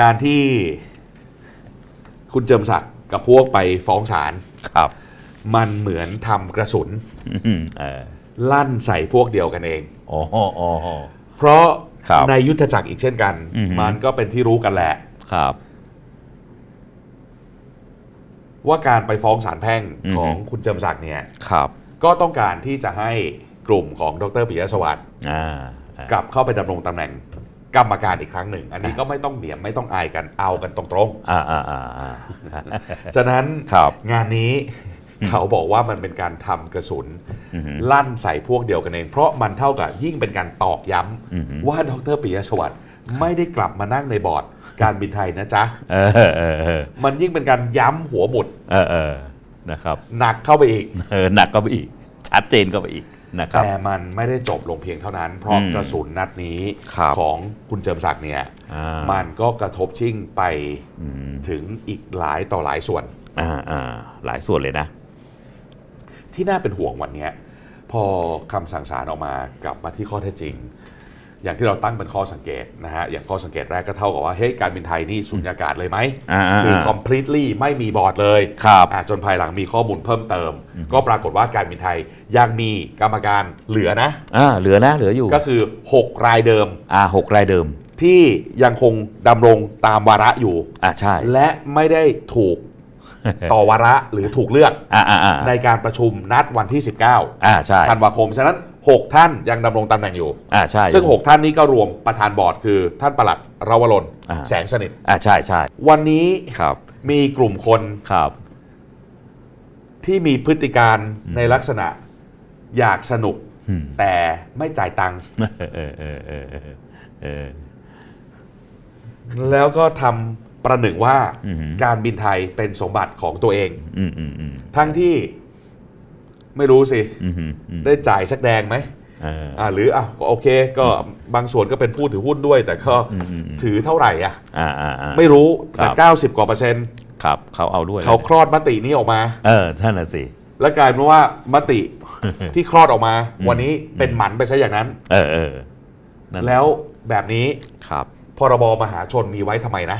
การที่คุณเจิมศักดิ์กับพวกไปฟ้องศาลครับ มันเหมือนทำกระสุนอืมเออลั่นใส่พวกเดียวกันเองโอ้โหโอ้โหเพราะครับในยุทธจักรอีกเช่นกันอือฮึมันก็เป็นที่รู้กันแหละครับ ว่าการไปฟ้องศาลแพ่งอือฮึของคุณเจิมศักดิ์เนี่ยครับ ก็ต้องการที่จะให้กลุ่มของดรปิยะสวัสดิ์อ่ากลับเข้าไปดำรงตำแหน่ง กรรมการอีกครั้งหนึ่ง อันนี้ก็ไม่ต้องเหนียมไม่ต้องอายกันเอากันตรงอ่าอ่าอ่าอ่าๆฉะนั้นครับงานนี้เขาบอกว่ามันเป็นการทำกระสุนอือฮึลั่นใส่พวกเดียวกันเอง เพราะมันเท่ากับยิ่งเป็นการตอกย้ำอือฮึว่าดรปิยะสวัสดิ์ไม่ได้กลับมานั่งในบอร์ดการบินไทยนะจ๊ะเออเออเออมันยิ่งเป็นการย้ำหัวหมุดเออเออนะครับหนักเข้าไปอีกเออหนักก็ไปอีก ชัดเจนก็ไปอีก นะครับแต่มันไม่ได้จบลงเพียงเท่านั้น เพราะอืมกระสุนนัดนี้ครับของคุณเจิมศักดิ์เนี่ยอ่ามันก็กระทบชิ่งไปอืมถึงอีกหลายต่อหลายส่วนอ่าอ่าหลายส่วนเลยนะ ที่น่าเป็นห่วงวันเนี้ยพอคำสั่งศาลออกมากลับมาที่ข้อเท็จจริง อย่างที่เราตั้งเป็นข้อสังเกตนะฮะอย่างข้อสังเกตแรกก็เท่ากับว่าเฮ้ยการบินไทยนี่สุญญากาศเลยไหมอ่าอ่าคืออ่า completely ไม่มีบอร์ดเลยครับอะจนภายหลังมีข้อมูลเพิ่มเติม ก็ปรากฏว่าการบินไทยยังมีกรรมการเหลือนะอ่าเหลือนะเหลืออยู่ก็คือ 6 รายเดิมอ่าหกรายเดิม ที่ยังคงดำรงตามวาระอยู่อ่าใช่และไม่ได้ถูกต่อวาระหรือถูกเลือกอ่าอ่าอ่าในการประชุมนัดวันที่อ่าใช่19ธันวาคมฉะนั้น 6 ท่านยังดำรงตำแหน่งอยู่ อ่าใช่ซึ่ง 6 ท่านนี้ก็รวมประธานบอร์ดคือท่านประหลัดราวรนอ่า แสงสนิท อ่าใช่ใช่วันนี้ครับมีกลุ่มคนครับ ที่มีพฤติการในลักษณะอยากสนุกอืม แต่ไม่จ่ายตังค์เออเออเออเออเออเออ แล้วก็ทำประหนึ่งว่าอือหือ การบินไทยเป็นสมบัติของตัวเอง อืมอืมอืมทั้งที่ ไม่รู้สิอืมอืมอืมได้จ่ายสักแดงไหมเอออ่าหรืออะก็โอเค ก็บางส่วนก็เป็นผู้ถือหุ้นด้วย แต่ก็อืมอืมอืมถือเท่าไหร่อะอ่าอ่าอ่าไม่รู้ครัแต่บ90กว่าเปอร์เซ็นต์ครับเขาเอาด้วยเขาคลอดมตินี้ออกมา เออท่านน่ะสิแล้วกลายเป็นว่ามติที่คลอดออกมา วันนี้เป็นหมันไปซะอย่างนั้น เออเออนั่นน่ะแล้วแบบนี้ครับพรบมหาชนมีไว้ทำไมนะ